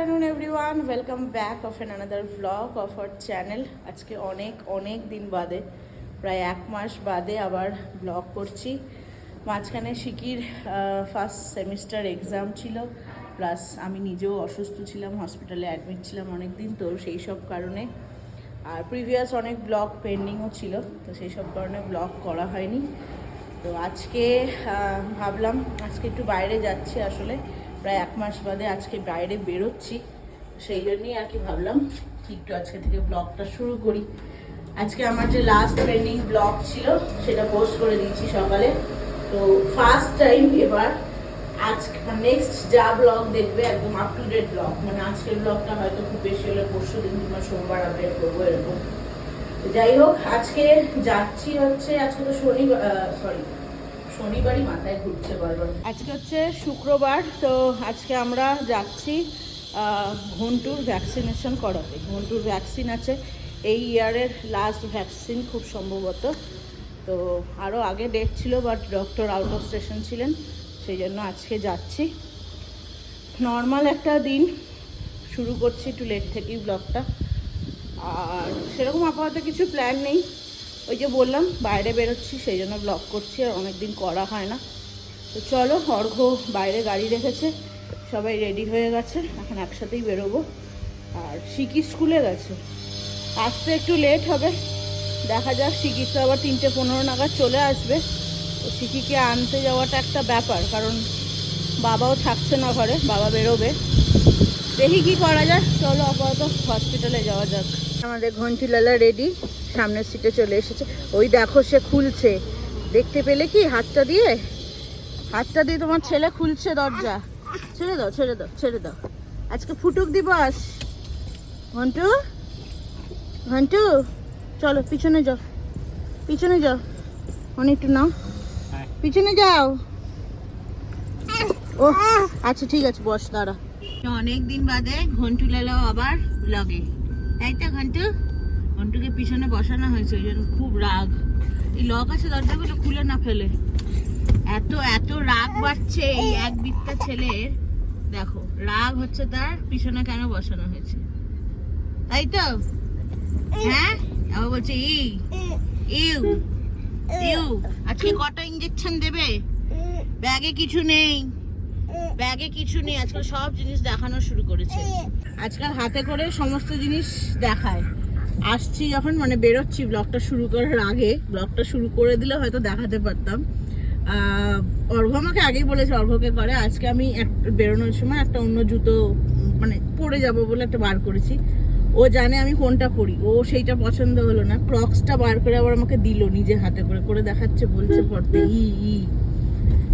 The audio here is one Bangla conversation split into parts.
Afternoon everyone welcome back of an another blog of our channel আজকে অনেক অনেক দিন বাদে, প্রায় এক মাস বাদে আবার ব্লগ করছি। মাঝখানে শিকির ফার্স্ট সেমিস্টার এক্সাম ছিল প্লাস আমি নিজেও অসুস্থ ছিলাম হসপিটালে অ্যাডমিট ছিলাম অনেক দিন তো সেই সব কারণে, আর প্রিভিয়াস অনেক ব্লগ পেন্ডিংও ছিল, তো সেই সব কারণে ব্লগ করা হয়নি। তো আজকে ভাবলাম, আজকে একটু বাইরে যাচ্ছি আসলে। প্রায় এক মাস বাদে আজকে বাইরে বেরোচ্ছি। সেই জন্যই আর কি ভাবলাম কি একটু আজকে থেকে ব্লগটা শুরু করি। আজকে আমার যে লাস্ট পেন্ডিং ব্লগ ছিল, সেটা পোস্ট করে দিয়েছি সকালে। তো ফার্স্ট টাইম এবার আজ নেক্সট যা ব্লগ দেখবে, একদম আপ টু ডেট ব্লগ মানে আজকের ব্লগটা হয়তো খুব বেশি হলে পরশু দিন কিংবা সোমবার আপডেট করব এরকম। যাই হোক, আজকে যাচ্ছি হচ্ছে, আজকে তো শনিবার সরি শনিবারই মাথায় আজকে হচ্ছে শুক্রবার, তো আজকে আমরা যাচ্ছি ঘন্টুর ভ্যাকসিনেশন করাতে। ঘন্টুর ভ্যাকসিন আছে। এই ইয়ারের লাস্ট ভ্যাকসিন খুব সম্ভবত। তো আরও আগে ডেট ছিল but doctor out of station ছিলেন, সেই জন্য আজকে যাচ্ছি। নর্মাল একটা দিন, শুরু করছি একটু লেট থেকেই ব্লগটা আর সেরকম আপাতত কিছু প্ল্যান নেই। ওই যে বললাম, বাইরে বেরোচ্ছি, সেই জন্য ব্লগ করছি, আর অনেক দিন করা হয় না। তো চলো, অর্ঘ বাইরে গাড়ি রেখেছে, সবাই রেডি হয়ে গেছে, এখন একসাথেই বেরোবো। আর শিকি স্কুলে গেছে। আসতে একটু লেট হবে। দেখা যাক, শিকি তো আবার তিনটে পনেরো নাগাদ চলে আসবে। তো শিকিকে আনতে যাওয়াটা একটা ব্যাপার, কারণ বাবাও থাকছে না ঘরে, বাবা বেরোবে। দেখি কি করা যায়। চলো আপাতত হসপিটালে যাওয়া যাক। আমাদের ঘন্টিলালা রেডি সামনের সিটে চলে এসেছে। ওই দেখো সে খুলছে। দেখতে পেলে কি? হাতটা দিয়ে? হাতটা দিয়ে তোমার ছেলে খুলছে দরজা। ছেড়ে দাও ছেড়ে দাও ছেড়ে দাও। আজকে ফুটুক দিবস। ঘন্টু? ঘন্টু? চলো পিছনে যাও। পিছনে যাও। অনেক একটু নাও। পিছনে যাও। ও আচ্ছা ঠিক আছে বস দাঁড়া। অনেক দিন বাদে ঘন্টু লালো আবার ব্লগে তাই তো ঘন্টু? ঘন্টুকে পিছনে বসানো হয়েছে, ওই জন্য খুব রাগ। এই লক আছে, দরজাগুলো খুলে না ফেলে। এত এত রাগ বাড়ছে এই এক বিত্তা ছেলের। দেখো, রাগ হচ্ছে তার, পিছনে কেন বসানো হয়েছে? তাই তো? হ্যাঁ? আবার বলছে ই ইউ ইউ, আজকে কটা ইঞ্জেকশন দেবে? ব্যাগে কিছু নেই। ব্যাগে কিছু নেই, আজকাল সব জিনিস দেখানো শুরু করেছে। আজকাল হাতে করে সমস্ত জিনিস দেখায়। আসছি যখন মানে বেরোচ্ছি ব্লগটা শুরু করার আগে ব্লগটা শুরু করে দিলে হয়তো দেখাতে পারতাম। আহ, অর্ঘ্য আমাকে আগেই বলেছে অর্ঘ্যকে করে। আজকে আমি এক বেরোনোর সময় একটা অন্য জুতো মানে পরে যাব বলে একটা বার করেছি। ও জানে আমি কোনটা পরি। ও সেইটা পছন্দ হলো না। ক্রক্সটা বার করে আবার আমাকে দিল নিজে হাতে করে। করে দেখাচ্ছে বলছে পড়তে ই ই।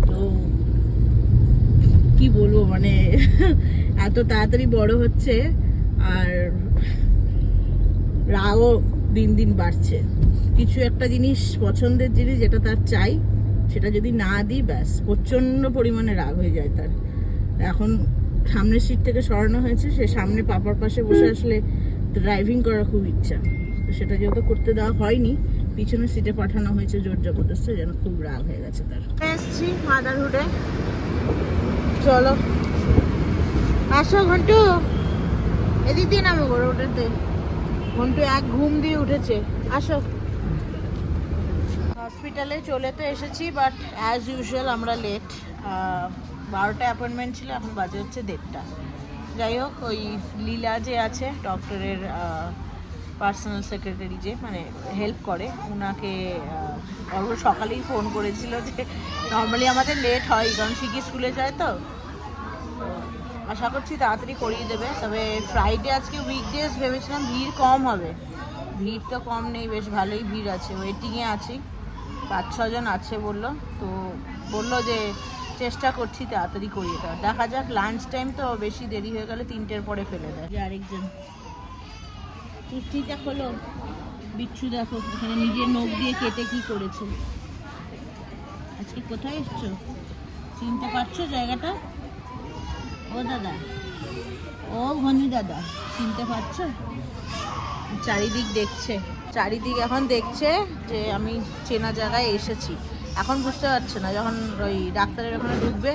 তো কি বলব মানে এত তাড়াতাড়ি বড় হচ্ছে আর রাগও দিন দিন বাড়ছে। কিছু একটা জিনিস পছন্দের জিনিস যেটা তার চাই সেটা যদি না দিই ব্যাস প্রচণ্ড পরিমাণে রাগ হয়ে যায় তার। এখন সামনের সিট থেকে সরানো হয়েছে সে সামনে পাপার পাশে বসে আসলে ড্রাইভিং করার খুব ইচ্ছা। সেটা যেহেতু করতে দেওয়া হয়নি পিছনের সিটে পাঠানো হয়েছে জোর জবরদস্ত যেন খুব রাগ হয়ে গেছে তার। এসছি মাদারহুডে চলো। আসো ঘন্টু। এদিক দিয়ে নামো গো রোডেতে ঘন্টু এক ঘুম দিয়ে উঠেছে। আসো। হসপিটালে চলে তো এসেছি বাট অ্যাজ ইউজুয়াল আমরা লেট বারোটা অ্যাপয়েন্টমেন্ট ছিল, এখন বাজে হচ্ছে দেড়টা। যাই হোক, ওই লীলা যে আছে ডক্টরের পার্সোনাল সেক্রেটারি যে মানে হেল্প করে ওনাকে সকালেই ফোন করেছিল যে নর্মালি আমাদের লেট হয়, কারণ শিখি স্কুলে যায় তো? আশা করছি তাড়াতাড়ি করিয়ে দেবে। তবে ফ্রাইডে আজকে উইকডেজ ভেবেছিলাম ভিড় কম হবে। ভিড় তো কম নেই, বেশ ভালোই ভিড় আছে। ওয়েটিংয়ে আছি। পাঁচ ছজন আছে বলল। তো বলল যে চেষ্টা করছি তাড়াতাড়ি করিয়ে দেওয়ার। দেখা যাক লাঞ্চ টাইম তো বেশি দেরি হয়ে গেলে তিনটের পরে ফেলে দেয়। আরেকজন। কুর্তিটা হলো বিচ্ছু দেখো, এখানে নিজের নখ দিয়ে কেটে কি করেছে। আজকে কোথায় এসছো? চিনতে পারছ জায়গাটা? ও দাদা। ও ভনু দাদা, চিনতে পারছ? চারিদিক দেখছে। চারিদিক এখন দেখছে যে আমি চেনা জায়গায় এসেছি। এখন বুঝতে পারছে না, যখন ওই ডাক্তারের ওখানে ঢুকবে,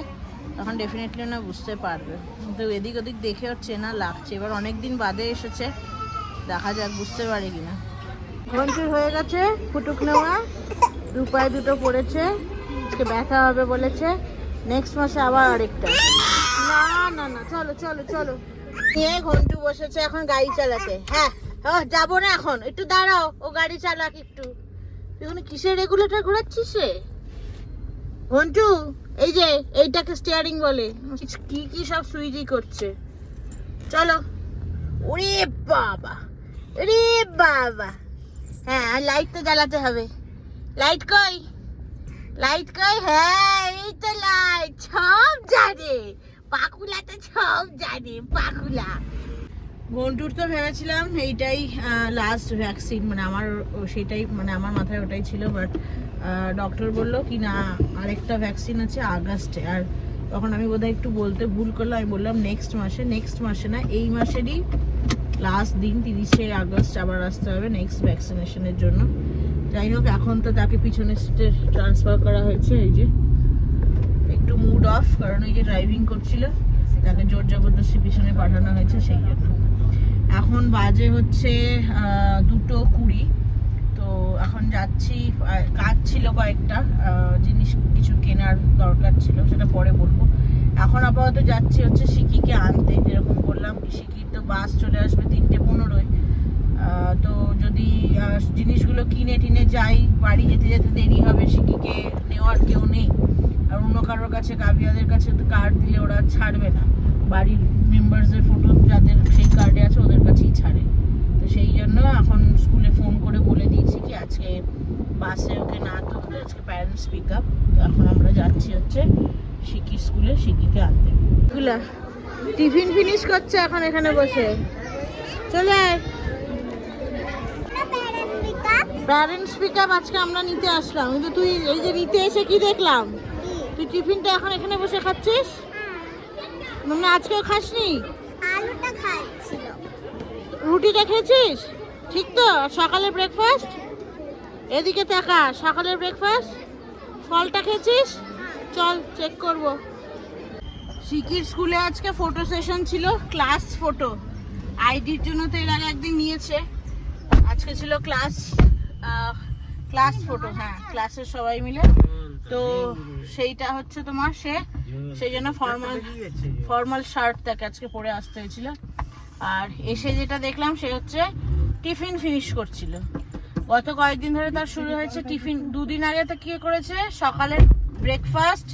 তখন ডেফিনেটলি না বুঝতে পারবে। কিন্তু এদিক ওদিক দেখে ওর চেনা লাগছে। এবার অনেক দিন বাদে এসেছে, দেখা যাক বুঝতে পারে কিনা। ঘন্টুর হয়ে গেছে, ফুটুক নেওয়া দু পায়ে দুটো পড়েছে, আজকে ব্যথা হবে বলেছে। নেক্সট মাসে আবার আরেকটা। ঘন্টু হ্যাঁ যাব না এখন। একটু দাঁড়াও, ও গাড়ি চালাক একটু। কিসের রেগুলেটর ঘোরাচ্ছিস রে? ঘন্টু, এই যে, এইটাকে স্টিয়ারিং বলে। কি কি সব সুইচই করছে। চলো। ওরে বাবা রে বাবা। হ্যাঁ লাইট তো জ্বালাতে হবে। লাইট কই? লাইট কই? হ্যাঁ এই তো লাইট সব জানে পাকুলা তো সব জানে পাকুলা ঘন্টুর তো ভেবেছিলাম এইটাই লাস্ট ভ্যাকসিন মানে আমার সেটাই মানে আমার মাথায় ওটাই ছিল বাট ডক্টর বলল কি না, আরেকটা ভ্যাকসিন আছে আগস্টে। আর তখন আমি বোধহয় একটু বলতে ভুল করলাম, আমি বললাম নেক্সট মাসে নেক্সট মাসে না, এই মাসেরই লাস্ট দিন, তিরিশে আগস্ট আবার আসতে হবে নেক্সট ভ্যাকসিনেশনের জন্য। যাই হোক, এখন তো তাকে পিছনের সিটে ট্রান্সফার করা হয়েছে, এই যে। মুড অফ কারণ ওই যে ড্রাইভিং করছিল, তাকে জোর জবরদস্তি পিছনে পাঠানো হয়েছে সেই জন্য। এখন বাজে হচ্ছে দুটো কুড়ি। তো এখন যাচ্ছি কাজ ছিল কয়েকটা জিনিস কিছু কেনার দরকার ছিল, সেটা পরে বলব। এখন আপাতত যাচ্ছি হচ্ছে সিকিকে আনতে, যেরকম বললাম সিকির তো বাস চলে আসবে তিনটে পনেরোয়। তো যদি জিনিসগুলো কিনে টিনে যাই, বাড়ি যেতে যেতে দেরি হবে সিকিকে নেওয়ার কেউ নেই আর অন্য কারোর কাছে কাবিয়াদের কাছে তো কার্ড দিলে ওরা ছাড়বে না। বাড়ির মেম্বার্সদের ফটো যাদের সেই কার্ডে আছে ওদের কাছেই ছাড়ে। তো সেই জন্য এখন স্কুলে ফোন করে বলে দিয়েছি কি আজকে বাসে ওকে না তুলতে আজকে প্যারেন্টস পিক আপ এখন আমরা যাচ্ছি হচ্ছে সিকির স্কুলে সিকিকে আনতে। টিফিন ফিনিশ করছে এখন এখানে বসে। চলে আয়। প্যারেন্টস পিক আপ আজকে আমরা নিতে আসলাম। কিন্তু তুই এই যে নিতে এসে কি দেখলাম? তুই টিফিনটা এখন এখানে বসে খাচ্ছিস? মানে আজকেও খাসনি? আলুটা খাচ্ছিল রুটিটা খেয়েছিস? ঠিক তো? আর সকালে ব্রেকফাস্ট এদিকে তাকা সকালের ব্রেকফাস্ট ফলটা খেয়েছিস? চল চেক করব। শিকির স্কুলে আজকে ফটো সেশন ছিল ক্লাস ফটো আইডির জন্য তো এর আগে একদিন নিয়েছে। আজকে ছিল ক্লাস ক্লাস ফটো হ্যাঁ ক্লাসের সবাই মিলে। তো সেইটা হচ্ছে তোমার সে, সেই জন্য ফর্মাল ফর্মাল শার্ট তাকে আজকে পরে আসতে হয়েছিল। আর এসে যেটা দেখলাম সে হচ্ছে টিফিন ফিনিশ করছিল। গত কয়েকদিন ধরে তার শুরু হয়েছে টিফিন। দুদিন আগে তো কি করেছে? সকালের ব্রেকফাস্ট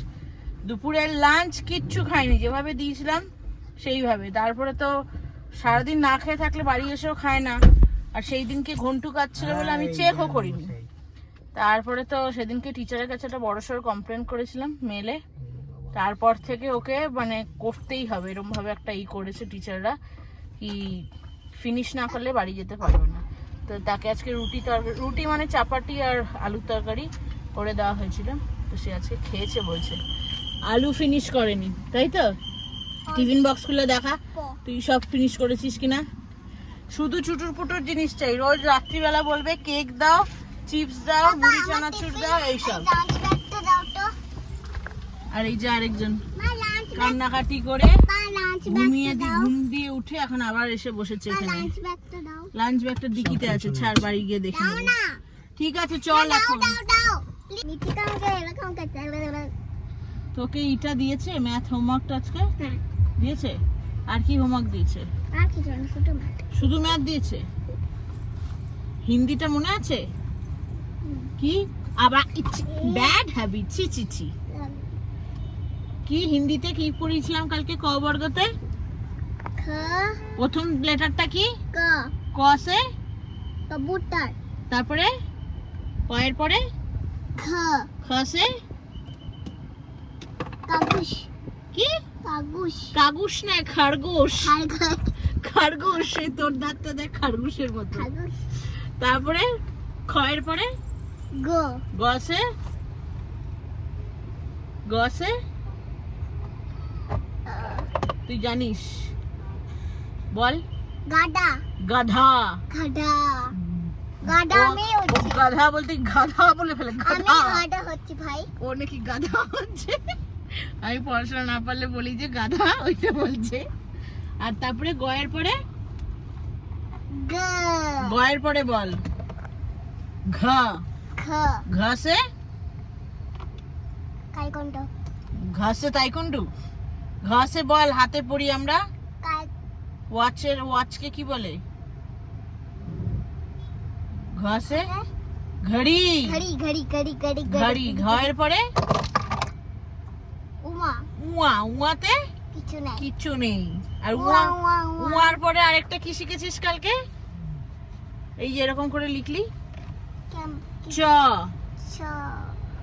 দুপুরের লাঞ্চ কিচ্ছু খায়নি। যেভাবে দিয়েছিলাম, সেইভাবে। তারপরে তো সারাদিন না খেয়ে থাকলে বাড়ি এসেও খায় না। আর সেই দিনকে ঘন্টু কাটছিল বলে আমি চেকও করিনি। তারপরে তো সেদিনকে টিচারের কাছে একটা বড়সড় কমপ্লেন করেছিলাম মেলে তারপর থেকে ওকে মানে করতেই হবে এরকম ভাবে একটা ই করেছে টিচাররা কি ফিনিশ না করলে বাড়ি যেতে পারবে না। তো তাকে আজকে রুটি তরকারি, রুটি মানে চাপাটি আর আলুর তরকারি করে দেওয়া হয়েছিল। তো সে আজকে খেয়েছে বলছে। আলু ফিনিশ করেনি, তাই তো? টিফিন বক্স খুলে দেখা, তুই সব ফিনিশ করেছিস কিনা? শুধু চুটুর পুটুর জিনিস চাই রোজ রাত্রিবেলা বলবে কেক দাও চিপস দাও মুড়ি চানাচুর দাও এইসব আর এই যে আরেকজন। মা কান্নাকাটি করে ঘুমিয়ে দিয়ে ঘুম দিয়ে উঠে এখন আবার এসে বসেছে এখানে। লাঞ্চ ব্যাগটা দাও। লাঞ্চ ব্যাগটা ডিকিতে আছে ছাড় বাড়ি গিয়ে দেখে ঠিক আছে চল এখন। তোকে ইটা দিয়েছে ম্যাথ হোমওয়ার্কটা আজকে? হ্যাঁ। দিয়েছে? আর কি হোমওয়ার্ক দিয়েছে? আর কি জানো ছোট ম্যাট শুধু ম্যাথ দিয়েছে? হিন্দিটা মনে আছে? কি? আবার ব্যাড হ্যাবিট ছি ছি ছি। কি হিন্দিতে কি পড়িয়েছিলাম কালকে ক বর্গতে? খ। প্রথম লেটারটা কি? ক। ক সে? কবুতর। তারপরে? কয়ের পরে? খ খ সে? কাগুস। কি? কাগুস। কাগুস না খরগোশ। খরগোশ। সেই তোর দাঁতটা দেখ খরগোশের মতো। তারপরে? খয়ের পরে? গো। গসে তুই জানিস। বল। গাধা। আমি ও হচ্ছি। গাধা বলতে গাধা বলে ফেলে? আমি গাধা হচ্ছি ভাই। ও নাকি গাধা হচ্ছে? আমি পড়াশোনা না পারলে বলি যে গাধা ওইটা বলছে। আর তারপরে গয়ের পরে? গ। গয়ের পরে বল। ঘ। ঘাসে। তাইকুন্ডু? বল হাতে পড়ি আমরা। ওয়াচের ওয়াচকে কি বলে? ঘাসে? ঘড়ি। ঘড়ি ঘড়ি ঘড়ি ঘড়ি ঘড়ি। ঘয়ের পরে? উমা। উয়াতে কিছু নাই। কিচ্ছু নেই। আর উয়া উয়া পরে আরেকটা কি শিখেছিস কালকে? এই যে এরকম করে লিখলি? চ।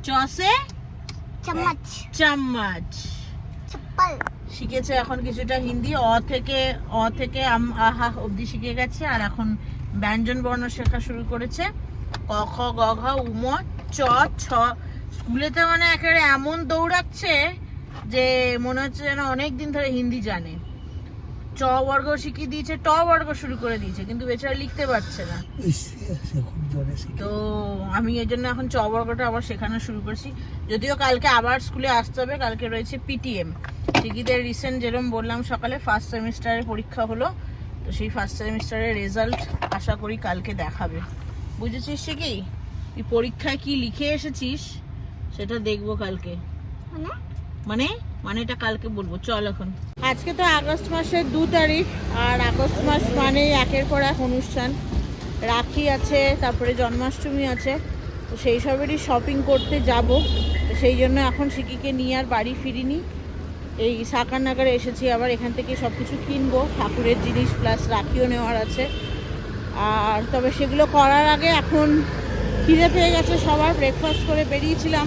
চসে চামচ। চামচ। চপ্পল। শিখেছে এখন কিছুটা হিন্দি। অ থেকে অ থেকে আম আহা অবধি শিখে গেছে। আর এখন ব্যঞ্জন বর্ণ শেখা শুরু করেছে। ক খ গ ঘ উম চ ছ। স্কুলেতে মানে একেবারে এমন দৌড়াচ্ছে যে মনে হচ্ছে যেন অনেক দিন ধরে হিন্দি জানে। চ বর্গ শিখিয়ে দিয়েছে ট বর্গ শুরু করে দিয়েছে কিন্তু বেচারা লিখতে পারছে না। তো আমি এই জন্য এখন চ বর্গটা আবার শেখানো শুরু করছি। যদিও কালকে আবার স্কুলে আসতে হবে কালকে রয়েছে পিটিএম টিকিদের রিসেন্ট যেরকম বললাম সকালে ফার্স্ট সেমিস্টারের পরীক্ষা হলো তো সেই ফার্স্ট সেমিস্টারের রেজাল্ট আশা করি কালকে দেখাবে। বুঝেছিস সে কি? তুই পরীক্ষায় কি লিখে এসেছিস সেটা দেখব কালকে। মানে? মানে এটা কালকে বলব, চল এখন। আজকে তো আগস্ট মাসের দু তারিখ, আর আগস্ট মাস মানে একের পর এক অনুষ্ঠান। রাখি আছে, তারপরে জন্মাষ্টমী আছে, তো সেই সবেরই শপিং করতে যাব। তো সেই জন্য এখন সিকিকে নিয়ে আর বাড়ি ফিরিনি। এই সাকার নাগারে এসেছি, আবার এখান থেকে সব কিছু কিনবো, ঠাকুরের জিনিস প্লাস রাখিও নেওয়ার আছে। আর তবে সেগুলো করার আগে এখন খিদে পেয়ে গেছে সবার ব্রেকফাস্ট করে বেরিয়েছিলাম।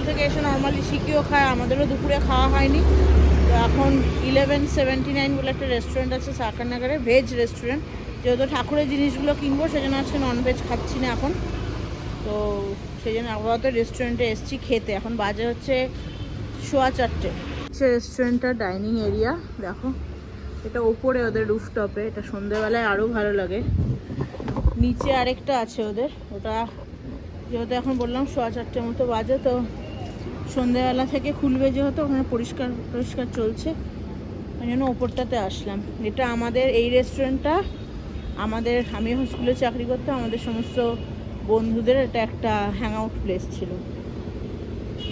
স্কুল থেকে এসে নর্মালি শিখিও খায়, আমাদেরও দুপুরে খাওয়া হয়নি। তো এখন ইলেভেন সেভেন্টি নাইন বলে একটা রেস্টুরেন্ট আছে সাকারনগরে ভেজ রেস্টুরেন্ট যেহেতু ঠাকুরের জিনিসগুলো কিনবো, সেজন্য আজকে ননভেজ খাচ্ছি না এখন। তো সেই জন্য আপাতত রেস্টুরেন্টে এসেছি খেতে। এখন বাজে হচ্ছে সোয়া চারটে। হচ্ছে রেস্টুরেন্টটা ডাইনিং এরিয়া দেখো। এটা ওপরে ওদের রুফটপে এটা সন্ধেবেলায় আরও ভালো লাগে। নিচে আরেকটা আছে ওদের, ওটা যেহেতু এখন বললাম সোয়া চারটের মতো বাজে, তো সন্ধেবেলা থেকে খুলবে যেহেতু, ওখানে পরিষ্কার পরিষ্কার চলছে। ওই জন্য ওপরটাতে আসলাম। এটা আমাদের, এই রেস্টুরেন্টটা আমাদের, আমি যখন স্কুলে চাকরি করতাম, আমাদের সমস্ত বন্ধুদের এটা একটা হ্যাং আউট প্লেস ছিল।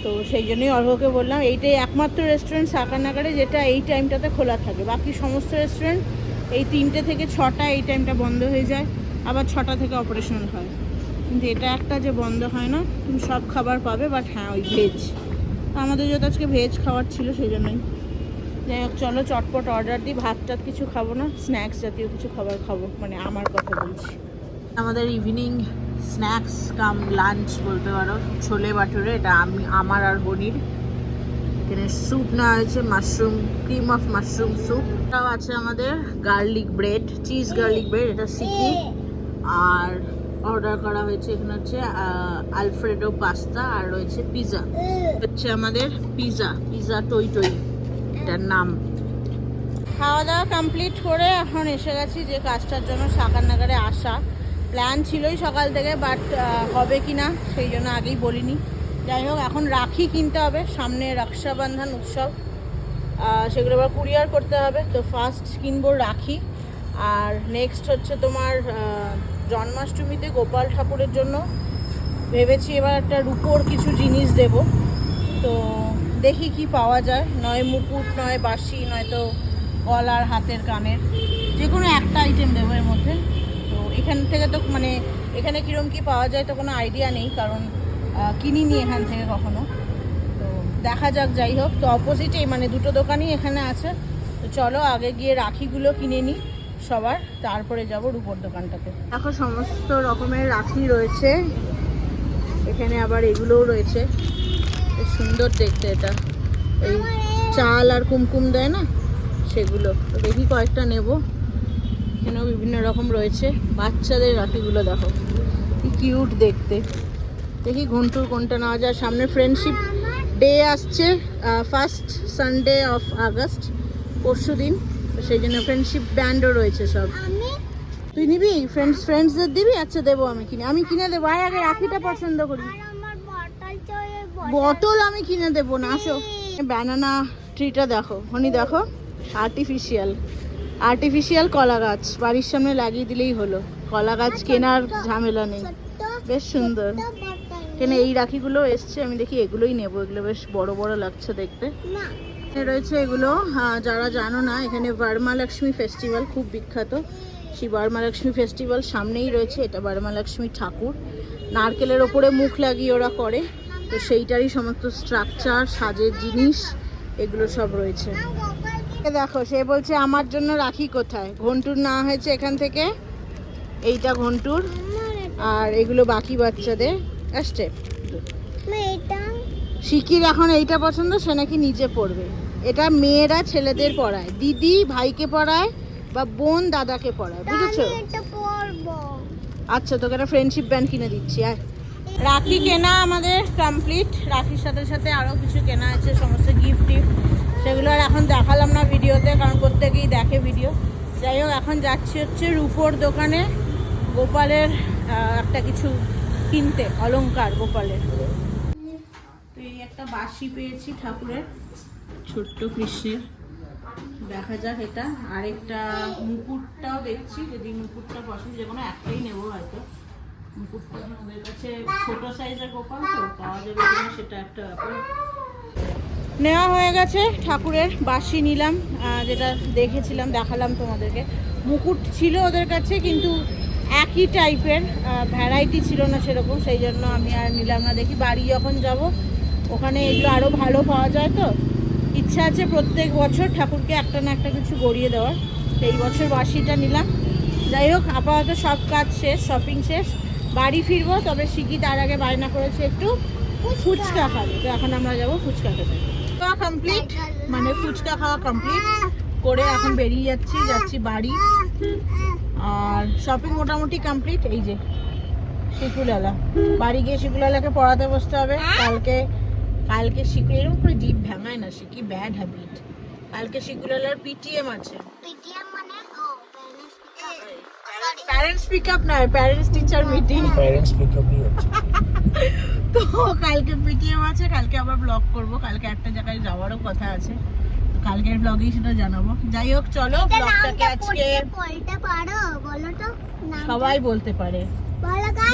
তো সেই জন্যই অর্ঘকে বললাম, এইটাই একমাত্র রেস্টুরেন্ট সাকারনাগারে যেটা এই টাইমটাতে খোলা থাকে। বাকি সমস্ত রেস্টুরেন্ট এই তিনটে থেকে ছটা এই টাইমটা বন্ধ হয়ে যায়। আবার ছটা থেকে অপারেশন হয়। কিন্তু এটা একটা যে বন্ধ হয় না, তুমি সব খাবার পাবে বাট হ্যাঁ ওই ভেজ আমাদের যেহেতু আজকে ভেজ খাবার ছিল, সেই জন্যই। যাই হোক, চলো চটপট অর্ডার দিই। ভাত টাত কিছু খাব না স্ন্যাক্স জাতীয় কিছু খাবার খাব মানে আমার কথা বলছি। আমাদের ইভিনিং স্ন্যাক্স কাম লাঞ্চ বলতে পারো। ছোলে বাটুরে এটা আমি, আমার আর বনির। এখানে স্যুপ নেওয়া হয়েছে mushroom cream of mushroom soup এটাও আছে আমাদের garlic bread cheese garlic bread এটা সিকি। আর অর্ডার করা হয়েছে। এখানে হচ্ছে আলফ্রেডো পাস্তা আর রয়েছে পিৎজা হচ্ছে আমাদের পিৎজা পিৎজা টই টই। এটার নাম। খাওয়া দাওয়া কমপ্লিট করে এখন এসে গেছি যে কাজটার জন্য সাকার নাগারে আসা। প্ল্যান ছিলই সকাল থেকে বাট হবে কি না সেই জন্য আগেই বলিনি। যাই হোক এখন রাখি কিনতে হবে। সামনে রক্ষাবন্ধন উৎসব। সেগুলো আবার কুরিয়ার করতে হবে। তো ফার্স্ট কিনবো রাখি। আর নেক্সট হচ্ছে তোমার জন্মাষ্টমীতে গোপাল ঠাকুরের জন্য ভেবেছি এবার একটা রুপোর কিছু জিনিস দেব। তো দেখি কি পাওয়া যায়। নয় মুকুট, নয় বাঁশি, নয়তো গলার হাতের কানের। যে কোনো একটা আইটেম দেবো এর মধ্যে। তো এখান থেকে তো মানে এখানে কীরকম কী পাওয়া যায় তো কোনো আইডিয়া নেই, কারণ কিনিনি এখান থেকে কখনো। তো দেখা যাক, যাই হোক। তো অপোজিটেই মানে দুটো দোকানই এখানে আছে। তো চলো আগে গিয়ে রাখিগুলো কিনে নিই। সবার, তারপরে যাব রূপোর দোকানটাতে। এখন সমস্ত রকমের রাখি রয়েছে। এখানে আবার এগুলোও রয়েছে। সুন্দর দেখতে এটা। এই চাল আর কুমকুম দেয় না? সেগুলো। দেখি কয়েকটা নেব। এখানেও বিভিন্ন রকম রয়েছে। বাচ্চাদের রাখিগুলো দেখো। কি কিউট দেখতে। দেখি ঘন্টুর কোনটা নেওয়া যায়। সামনে ফ্রেন্ডশিপ ডে আসছে ফার্স্ট সানডে অফ আগস্ট পরশু দিন সেই জন্য ফ্রেন্ডশিপ ব্যান্ডও রয়েছে সব। তুই নিবি? ফ্রেন্ডস ফ্রেন্ডসদের দিবি? আচ্ছা দেবো আমি কিনে। আমি কিনে দেবো। আয় আগে রাখিটা পছন্দ করি। আর বটল আমি কিনে দেবো না আসো। ব্যানানা ট্রিটা দেখো। হনি দেখো। আর্টিফিশিয়াল আর্টিফিশিয়াল কলা গাছ। বাড়ির সামনে লাগিয়ে দিলেই হলো। কলা গাছ কেনার ঝামেলা নেই। বেশ সুন্দর। কেন এই রাখিগুলো এসছে। আমি দেখি এগুলোই নেব। এগুলো বেশ বড় বড় লাগছে দেখতে। না। রয়েছে এগুলো যারা জানো না, এখানে বর্মালক্ষ্মী ফেস্টিভ্যাল খুব বিখ্যাত। সেই বর্মালক্ষ্মী ফেস্টিভ্যাল সামনেই রয়েছে, এটা বর্মালক্ষ্মী ঠাকুর। নারকেলের ওপরে মুখ লাগিয়ে ওরা করে, তো সেইটারই সমস্ত স্ট্রাকচার সাজের জিনিস, এগুলো সব রয়েছে। দেখো, সে বলছে, আমার জন্য রাখি কোথায়? ঘন্টুর না হয়েছে এখান থেকে, এইটা ঘন্টুর। আর এগুলো বাকি বাচ্চাদের আসছে এটা শিকির এখন এইটা পছন্দ সে নাকি নিজে পড়বে। এটা মেয়েরা ছেলেদের পড়ায়। দিদি ভাইকে পড়ায় বা বোন দাদাকে পড়ায় বুঝেছ? আচ্ছা তোকে একটা ফ্রেন্ডশিপ ব্যান্ড কিনে দিচ্ছি আর রাখি কেনা আমাদের কমপ্লিট রাখির সাথে সাথে আরও কিছু কেনা আছে সমস্ত গিফট টিফট। সেগুলো আর এখন দেখালাম না ভিডিওতে কারণ প্রত্যেকেই দেখে ভিডিও যাই হোক এখন যাচ্ছি হচ্ছে রূপোর দোকানে গোপালের একটা কিছু কিনতে অলংকার গোপালের। একটা বাঁশি পেয়েছি ঠাকুরের। ছোট্ট কৃষ্ণের দেখা যাক এটা। আরেকটা মুকুটটাও দেখছি, যদি মুকুটটা পছন্দ, যে কোনো একটাই নেব হয়তো। মুকুটটা আমাদের কাছে সাইজের গোপাল তো, পাওয়া যাবে কিনা সেটা একটা ব্যাপার। নেওয়া হয়ে গেছে ঠাকুরের বাঁশি নিলাম যেটা দেখেছিলাম, দেখালাম তোমাদেরকে। মুকুট ছিল ওদের কাছে, কিন্তু একই টাইপের ভ্যারাইটি ছিল না সেরকম, সেই জন্য আমি আর নিলাম না। দেখি বাড়ি যখন যাব ওখানে এগুলো আরও ভালো পাওয়া যায় তো। ইচ্ছা আছে প্রত্যেক বছর ঠাকুরকে একটা না একটা কিছু গড়িয়ে দেওয়ার। এই বছর বাঁশিটা নিলাম। যাই হোক আপাতত সব কাজ শেষ শপিং শেষ। বাড়ি ফিরবো তবে শিখি তার আগে বায়না করেছে একটু ফুচকা খাবে। তো এখন আমরা যাব ফুচকা খেতে। খাওয়া কমপ্লিট মানে ফুচকা খাওয়া কমপ্লিট করে এখন বেরিয়ে যাচ্ছি যাচ্ছি বাড়ি। আর শপিং মোটামুটি কমপ্লিট এই যে শিকুলালা বাড়ি গিয়ে শিকুলালাকে পড়াতে বসতে হবে। কালকে কালকে শিকু এরকম করে জিভ ভাঙায় না শিখি ব্যাড হ্যাবিট কালকে শিকুলালার পিটিএম আছে। পিটিএম মানে ও প্যারেন্টস পিক আপ নয় প্যারেন্টস টিচার মিটিং প্যারেন্টস পিকআপই হচ্ছে। তো কালকে পিটিএম আছে কালকে আবার ব্লগ করব। কালকে একটা জায়গায় যাওয়ারও কথা আছে। কালকের ব্লগেই সেটা জানাব। যাই হোক চলো ব্লগটাকে আজকে বলতে পারো বলো তো সবাই বলতে পারে।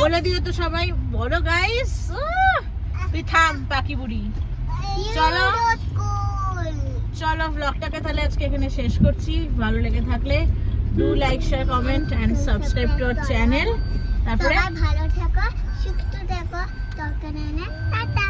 বলে দিও তো সবাই। বলো গাইস তুই থাম, পাখি বুড়ি। চলো। চলো ব্লগটাকে তাহলে আজকে এখানে শেষ করছি। ভালো লেগে থাকলে do like share comment and subscribe to our channel তারপরে? ভালো থাকো, সুস্থ থেকো। টাটা।